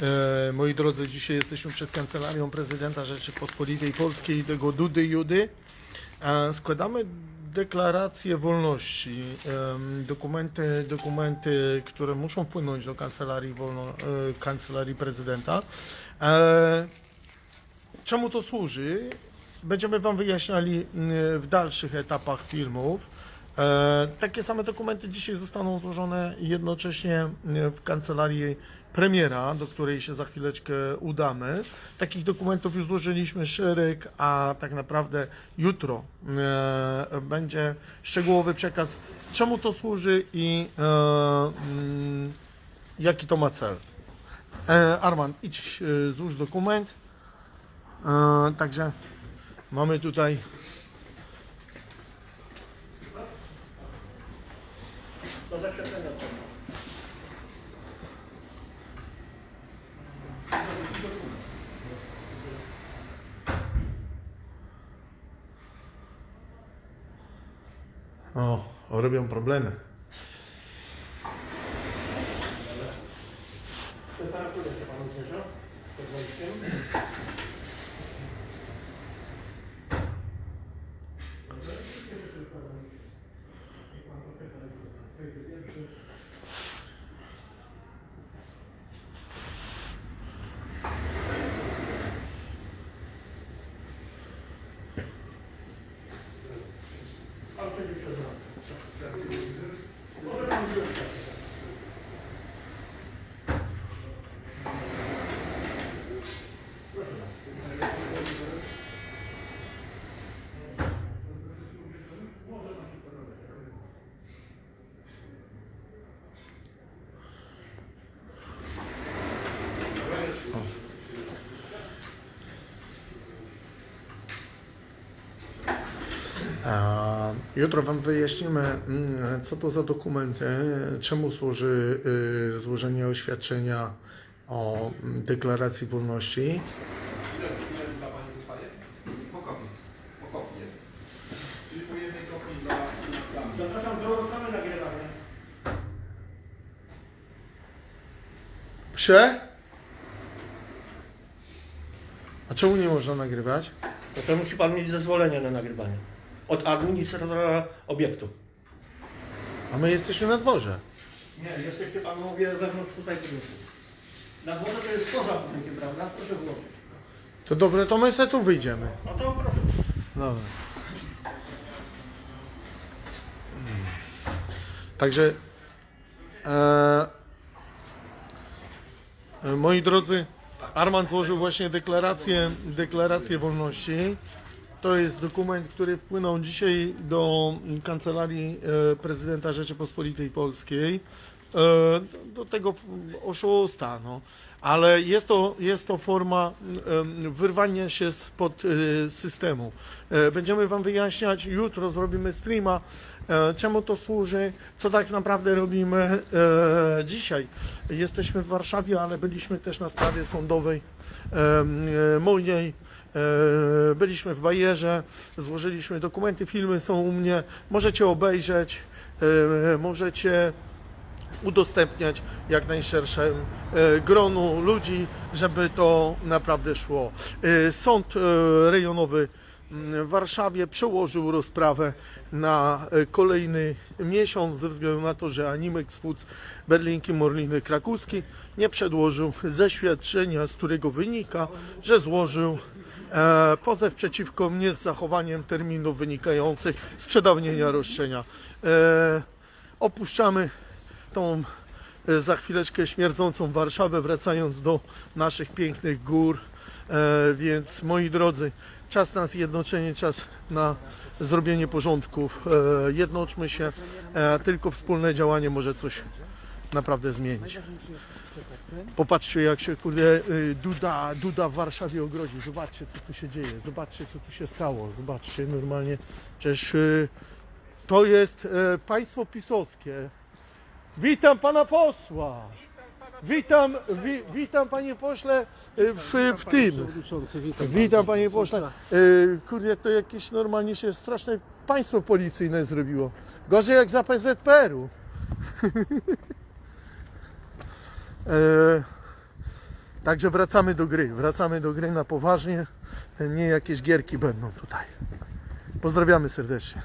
E, moi drodzy, dzisiaj jesteśmy przed Kancelarią Prezydenta Rzeczypospolitej Polskiej, tego Dudy Judy. Składamy deklarację wolności, dokumenty, dokumenty, które muszą wpłynąć do Kancelarii, wolno, e, kancelarii Prezydenta. E, czemu to służy? Będziemy Wam wyjaśniali w dalszych etapach filmów. E, takie same dokumenty dzisiaj zostaną złożone jednocześnie mm, w kancelarii premiera, do której się za chwileczkę udamy. Takich dokumentów już złożyliśmy szereg, a tak naprawdę jutro e, będzie szczegółowy przekaz, czemu to służy i e, mm, jaki to ma cel. E, Arman, idź, e, złóż dokument. E, także mamy tutaj O, robią problemy. Temperaturę się panu wejściem. Pan siedzi przed nami. Może pan Jutro Wam wyjaśnimy, mm, co to za dokumenty, czemu służy y, złożenie oświadczenia o mm, deklaracji wolności. Ile ile dla Pani zostaje? Po kopii. Po kopii. Czyli po jednej kopii dla, dla mnie. Zapraszam, wyłączamy nagrywanie. Prze? A czemu nie można nagrywać? No to musi pan mieć zezwolenie na nagrywanie. Od administratora obiektu. A my jesteśmy na dworze. Nie, jesteście panowie wewnątrz tutaj budynku. Na dworze to jest poza budynkiem, prawda? Proszę włączyć. To dobre, to my se tu wyjdziemy. No to proszę. Dobra. Także e, e, moi drodzy, Armand złożył właśnie deklarację, deklarację wolności. To jest dokument, który wpłynął dzisiaj do Kancelarii e, Prezydenta Rzeczypospolitej Polskiej. E, do- tego oszusta, no. Ale jest to, jest to forma em, wyrwania się spod e, systemu. E, Będziemy Wam wyjaśniać, jutro zrobimy streama, e, czemu to służy, co tak naprawdę robimy e, dzisiaj. Jesteśmy w Warszawie, ale byliśmy też na sprawie sądowej e, mojej. E, Byliśmy w Bajerze, złożyliśmy dokumenty, filmy są u mnie, możecie obejrzeć, e, możecie udostępniać jak najszerszym e, gronu ludzi, żeby to naprawdę szło. Sąd rejonowy mm, w Warszawie przełożył rozprawę na kolejny miesiąc ze względu na to, że Animex Foods Berlinki Morliny Krakowski nie przedłożył zaświadczenia, z którego wynika, że złożył pozew przeciwko mnie z zachowaniem terminów wynikających z przedawnienia roszczenia. E, opuszczamy tą e, za chwileczkę śmierdzącą Warszawę, wracając do naszych pięknych gór. E, więc moi drodzy, czas na zjednoczenie, czas na zrobienie porządków. E, jednoczmy się, e, tylko wspólne działanie może coś naprawdę zmienić. Popatrzcie jak się kurde y, Duda, Duda w Warszawie ogrodzi. Zobaczcie co tu się dzieje, zobaczcie co tu się stało. Zobaczcie normalnie, przecież y, to jest e, państwo pisowskie. Witam pana posła. Witam, wi, witam panie pośle y, w, w tym. Witam. Panie pośle. Y, Kurde, to jakieś normalnie się straszne państwo policyjne zrobiło. Gorzej jak za PZPR-u. e, Także wracamy do gry, wracamy do gry na poważnie, nie jakieś gierki będą tutaj. Pozdrawiamy serdecznie.